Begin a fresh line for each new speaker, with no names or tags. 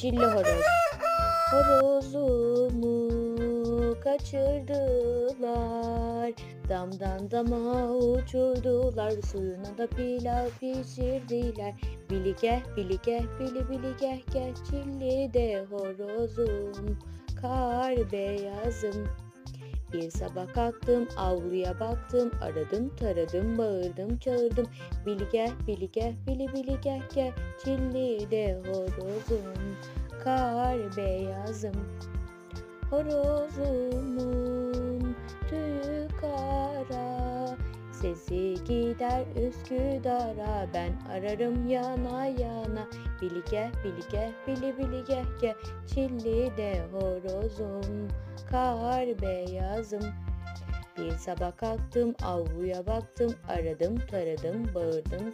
Çilli horoz. Horozumu kaçırdılar. Damdan dama uçurdular. Suyuna da pilav pişirdiler. Bili geh, bili geh, bili bili geh geh. Çilli de horozum, kar beyazım. Bir sabah kalktım, avluya baktım, aradım, taradım, bağırdım, çağırdım. Bili geh, bili geh, bili bili geh geh. Çilli de horozum, kar beyazım. Horozumun sesi gider Üsküdar'a. Ben ararım yana yana, bili geh, bili bili geh geh. Çilli de horozum, kar beyazım. Bir sabah kalktım, avluya baktım, aradım, taradım, bağırdım,